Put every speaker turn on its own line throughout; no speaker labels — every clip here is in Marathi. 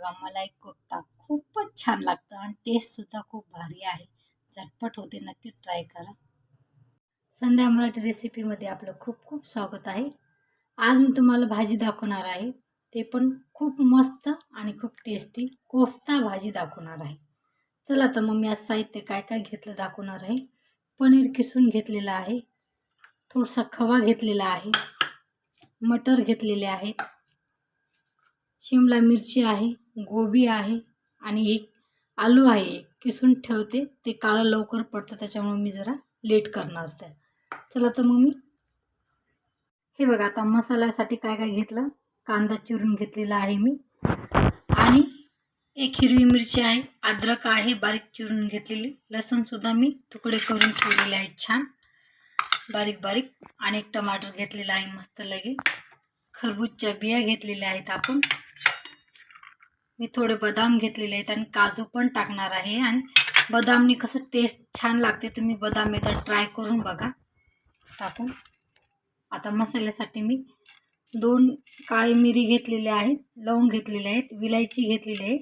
बघा मलाई कोफ्ता खूपच छान लागतं आणि टेस्टसुद्धा खूप भारी आहे. झटपट होते नक्की ट्राय करा. संध्या मराठी रेसिपीमध्ये आपलं खूप खूप स्वागत आहे. आज मी तुम्हाला भाजी दाखवणार आहे. ते पण खूप मस्त आणि खूप टेस्टी कोफ्ता भाजी दाखवणार आहे. चला तर मग मी आज साहित्य काय काय घेतलं दाखवणार आहे. पनीर किसून घेतलेलं आहे. थोडासा खवा घेतलेला आहे. मटर घेतलेले आहेत. शिमला मिरची आहे. गोबी आहे आणि एक आलू आहे एक किसून ठेवते. ते काळं लवकर पडतं त्याच्यामुळे मी जरा लेट करणार त्या चला तर मग मी हे बघा आता मसाल्यासाठी काय काय घेतलं? कांदा चिरून घेतलेला आहे मी. आणि एक हिरवी मिरची आहे अद्रक आहे बारीक चिरून घेतलेली. लसूणसुद्धा मी तुकडे करून ठेवलेले आहेत छान. बारीक बारीक. आणि एक टमाटर घेतलेला आहे मस्त लगे खरबूजच्या बिया घेतलेल्या आहेत आपण. मी थोडे बदाम घेतलेले आहेत आणि काजू पण टाकणार आहे. आणि बदामनी कसं टेस्ट छान लागते तुम्ही बदाम एकदा ट्राय करून बघा. टाकून. आता मसाल्यासाठी मी दोन काळी मिरी घेतलेल्या आहेत लवंग घेतलेले आहेत विलायची घेतलेली आहे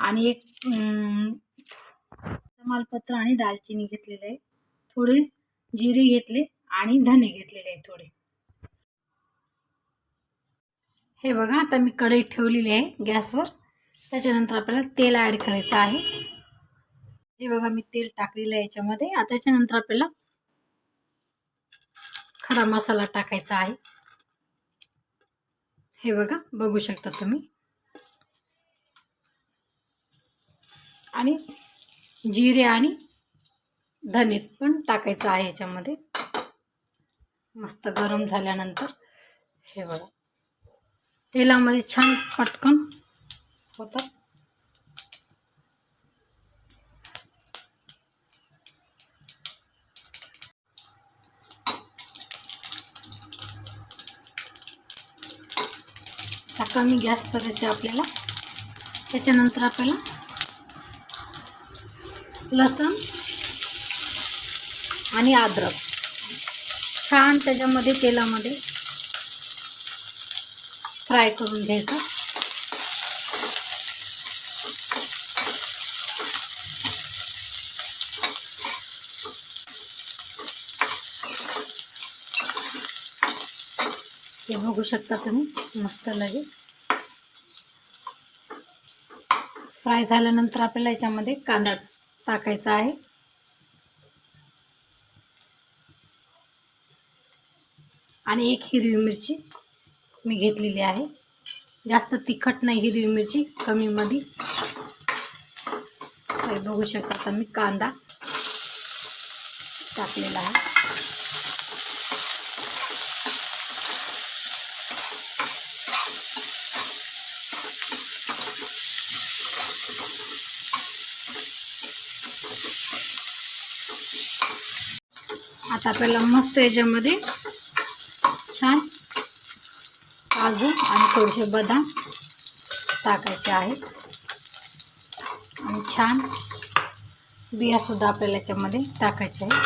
आणि एक मालपत्र तमालपत्र आणि दालचिनी घेतलेले आहे. थोडे जिरे घेतले आणि धने घेतलेले आहेत थोडे. हे बघा आता मी कढई ठेवलेली आहे गॅसवर. त्याच्यानंतर आपल्याला तेल ॲड करायचं आहे. हे बघा मी तेल टाकलेलं आहे याच्यामध्ये. आता त्याच्यानंतर आपल्याला खडा मसाला टाकायचा आहे. हे बघा बघू शकता तुम्ही. आणि जिरे आणि धने पण टाकायचं आहे याच्यामध्ये. मस्त गरम झाल्यानंतर हे बघा. तेलामध्ये छान पटकन होतात कमी गॅस करायचे आपल्याला. त्याच्यानंतर आपल्याला लसण आणि अद्रक. छान त्याच्यामध्ये तेलामध्ये फ्राय करून घ्यायचं. हे बघू शकता तुम्ही मस्त लगे. फ्राय झाल्यानंतर आपल्याला याच्यामध्ये कांदा टाकायचा आहे. आणि एक हिरवी मिरची मी घेतलेली आहे. जास्त तिखट नाही हिरवी मिरची कमीमध्ये बघू शकता आता मी कांदा टाकलेला आहे. आता आपल्याला मस्त याच्यामध्ये छान काजू आणि थोडेसे बदाम टाकायचे आहेत. आणि छान बियासुद्धा आपल्याला याच्यामध्ये टाकायचे आहे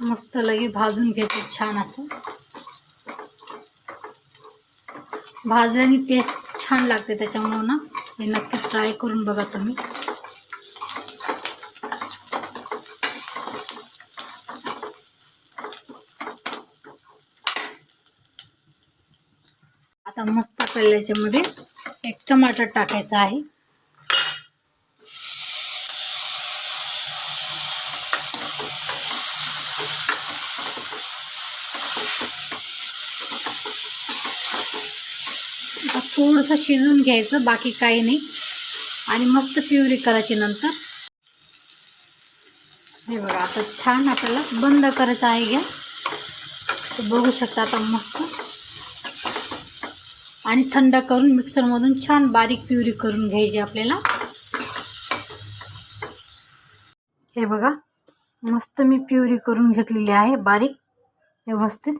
मस्त लगे भाजून घ्यायचे छान असं. भाजल्याने टेस्ट छान लागते त्याच्यामुळं ना. हे नक्कीच ट्राय करून बघा तुम्ही आता मस्त आपल्याला याच्यामध्ये एक टमाटर टाकायचं आहे. आता थोडंसं शिजवून घ्यायचं बाकी काही नाही. आणि मस्त प्युरी करायची नंतर. हे बघा आता छान आपल्याला बंद करायचं आहे गॅस. बघू शकता आता मस्त. आणि थंड करून मिक्सरमधून छान बारीक प्युरी करून घ्यायची आपल्याला. हे बघा मस्त मी प्युरी करून घेतलेली आहे बारीक व्यवस्थित.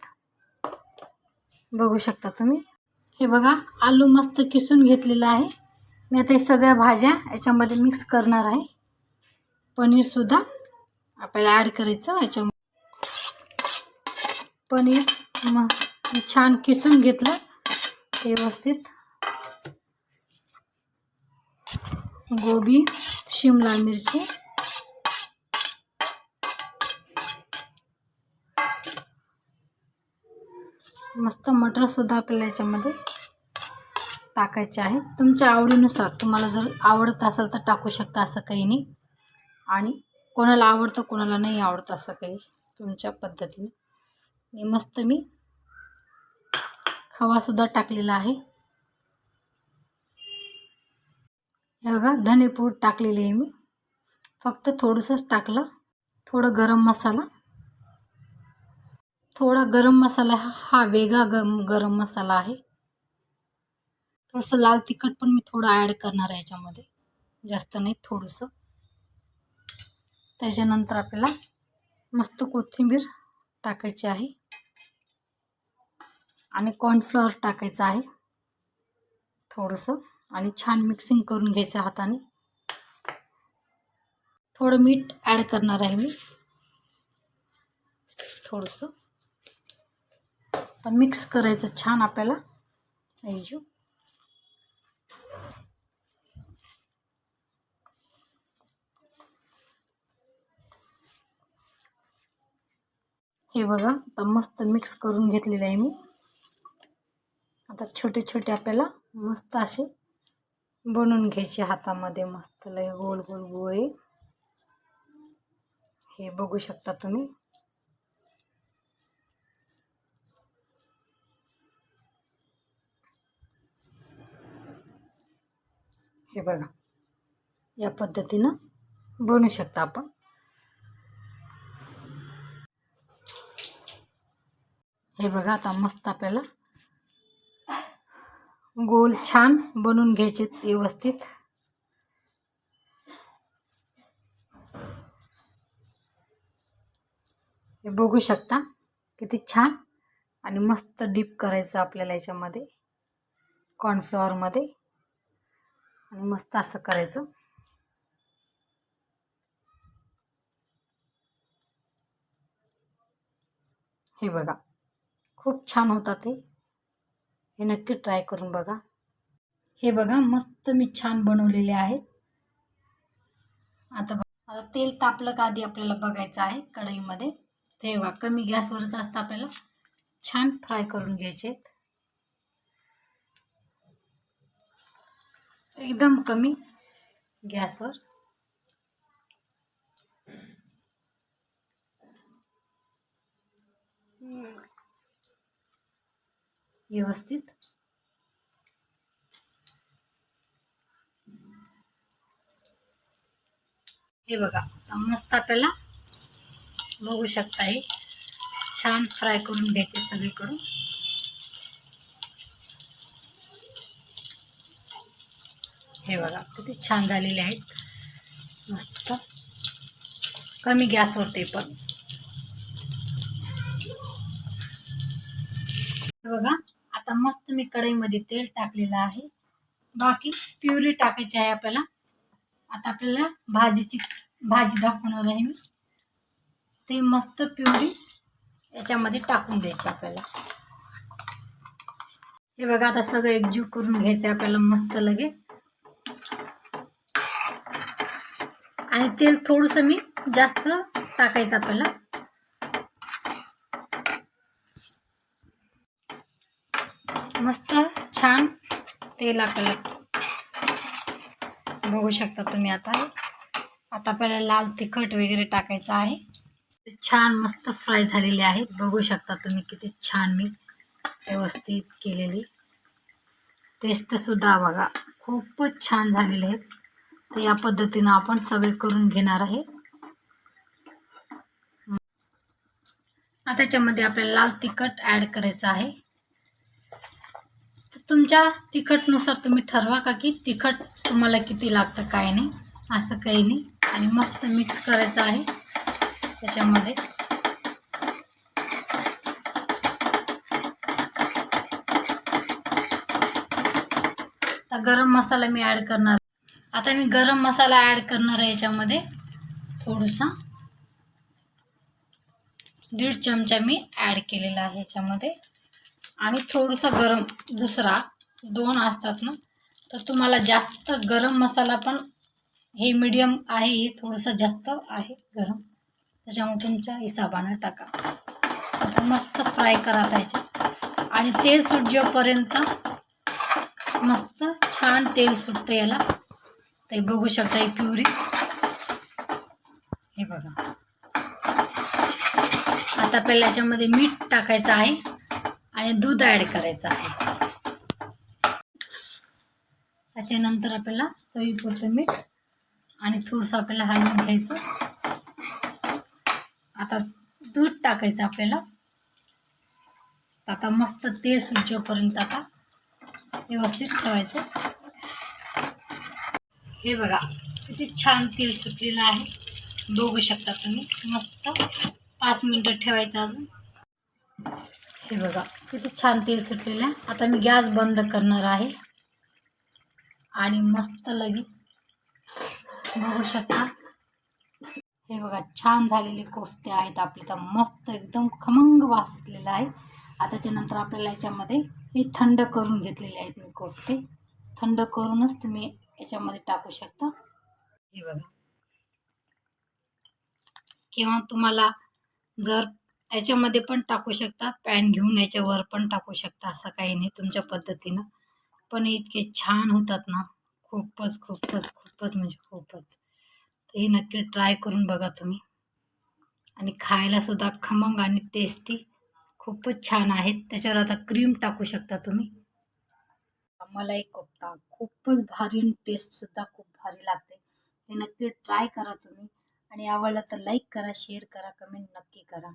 बघू शकता तुम्ही. हे बघा आलू मस्त किसून घेतलेलं आहे. मी आता हे सगळ्या भाज्या याच्यामध्ये मिक्स करणार आहे. पनीरसुद्धा आपल्याला ॲड करायचं याच्यामध्ये. पनीर मग छान किसून घेतलं. व्यवस्थित. गोबी शिमला मिरची. मस्त मटरसुद्धा आपल्याला याच्यामध्ये टाकायचे आहे तुमच्या आवडीनुसार तुम्हाला जर आवडत असेल तर टाकू शकता असं काही नाही. आणि कोणाला आवडतं कोणाला नाही आवडतं असं काही तुमच्या पद्धतीने. मस्त मी खवासुद्धा टाकलेला आहे. हे बघा धनेपूड टाकलेली आहे मी. फक्त थोडंसंच टाकलं. थोडं गरम मसाला. थोडा गरम मसाला हा हा वेगळा गरम गरम मसाला आहे. थोडंसं लाल तिखट पण मी थोडं ॲड करणार आहे याच्यामध्ये. जास्त नाही थोडंसं. त्याच्यानंतर आपल्याला मस्त कोथिंबीर टाकायची आहे. आणि कॉर्नफ्लॉवर टाकायचं आहे. थोडंसं आणि छान मिक्सिंग करून घ्यायचं हाताने. थोडं मीठ ॲड करणार आहे मी. थोडंसं. तर मिक्स करायचं छान आपल्याला. ऐजू हे बघा आता मस्त मिक्स करून घेतलेलं आहे मी. आता छोटे छोटे आपल्याला मस्त असे बनवून घ्यायचे हातामध्ये मस्त लय गोल गोल गोळे. हे बघू शकता तुम्ही. हे बघा. या पद्धतीनं बनवू शकता आपण. हे बघा आता मस्त आपल्याला गोल छान बनवून घ्यायचे व्यवस्थित. हे बघू शकता किती छान आणि मस्त डीप करायचं आपल्याला याच्यामध्ये कॉर्नफ्लॉवरमध्ये आणि मस्त असं करायचं. हे बघा खूप छान होतात ते. हे नक्की ट्राय करून बघा. हे बघा मस्त मी छान बनवलेले आहेत. आता बघा आता तेल तापलं का आधी आपल्याला बघायचं आहे कढईमध्ये. ते बघा कमी गॅसवरच असतं आपल्याला. छान फ्राय करून घ्यायचे एकदम कमी गॅसवर. व्यवस्थित. हे बघा मस्त आपल्याला बघू शकता हे छान फ्राय करून घ्यायचे सगळीकडून. हे बघा किती छान झालेले आहेत. मस्त. कमी गॅसवरती पण हे बघा आता मस्त मी कढईमध्ये तेल टाकलेलं आहे. बाकी प्युरी टाकायची आहे आपल्याला. आता आपल्याला भाजीची भाजी दाखवणार आहे मी. ते मस्त प्युरी याच्यामध्ये टाकून द्यायची आपल्याला. हे बघा आता सगळं एकजीव करून घ्यायचं आपल्याला मस्त लगे. आणि तेल थोडंसं मी जास्त टाकायचं आपल्याला. मस्त छान. तेल आपल्याला बघू शकता तुम्ही आता. आता आपल्याला लाल तिखट वगैरे टाकायचं आहे. छान मस्त फ्राय झालेले आहेत. बघू शकता तुम्ही किती छान मी व्यवस्थित केलेली. टेस्टसुद्धा बघा खूपच छान झालेले आहेत. तर या पद्धतीनं आपण सगळे करून घेणार आहे. आता त्याच्यामध्ये आपल्याला लाल तिखट ॲड करायचं आहे. तुमच्या तिखटनुसार तुम्ही ठरवा का की तिखट तुम्हाला किती लागतं काय नाही? असं काही नाही. आणि मस्त मिक्स करायचं आहे. त्याच्यामध्ये आता गरम मसाला मी ॲड करणार आता मी गरम मसाला ॲड करणार आहे याच्यामध्ये. थोडासा दीड चमचा मी ॲड केलेला आहे याच्यामध्ये. आणि थोडंसं गरम दुसरा दोन असतात ना तर तुम्हाला जास्त गरम मसाला पण हे मीडियम आहे हे थोडंसं जास्त आहे गरम. त्याच्यामुळे तुमच्या हिशोबानं टाका. आता मस्त फ्राय करा त्याच्यात. आणि तेल सुटजेपर्यंत मस्त छान तेल सुटतं याला. ते बघू शकता ही प्युरी. हे बघा. आता आपल्याला याच्यामध्ये मीठ टाकायचं आहे. आणि दूध ॲड करायचं आहे. त्याच्यानंतर आपल्याला चवीपुरतं मीठ आणि थोडंसं आपल्याला हलवून घ्यायचं. आता दूध टाकायचं आपल्याला. आता मस्त तेल सुटजेपर्यंत आता व्यवस्थित ठेवायचं. हे बघा किती छान तेल सुटलेलं आहे. बघू शकता तुम्ही मस्त पाच मिनटं ठेवायचं अजून. हे बघा किती छान तेल सुटलेलं आहे. आता मी गॅस बंद करणार आहे. आणि मस्त लगेच बघू शकता. हे बघा छान झालेले कोफ्ते आहेत आपले. तर मस्त एकदम खमंग वास सुटलेला आहे. आता नंतर आपल्याला याच्यामध्ये हे थंड करून घेतलेले आहेत मी कोफ्ते. थंड करूनच तुम्ही याच्यामध्ये टाकू शकता. हे बघा. किंवा तुम्हाला जर याच्यामध्ये पण टाकू शकता. पॅन घेऊन याच्यावर पण टाकू शकता. असं काही नाही तुमच्या पद्धतीनं. पण इतके छान होतात ना. खूपच खूपच खूपच म्हणजे खूपच. हे नक्की ट्राय करून बघा तुम्ही. आणि खायला सुद्धा खमंग आणि टेस्टी खूपच छान आहेत. त्याच्यावर आता क्रीम टाकू शकता तुम्ही. मलाई कोफ्ता. खूपच भारी टेस्टसुद्धा खूप भारी लागते. हे नक्की ट्राय करा तुम्ही. आणि आवडलं तर लाईक करा शेअर करा कमेंट नक्की करा.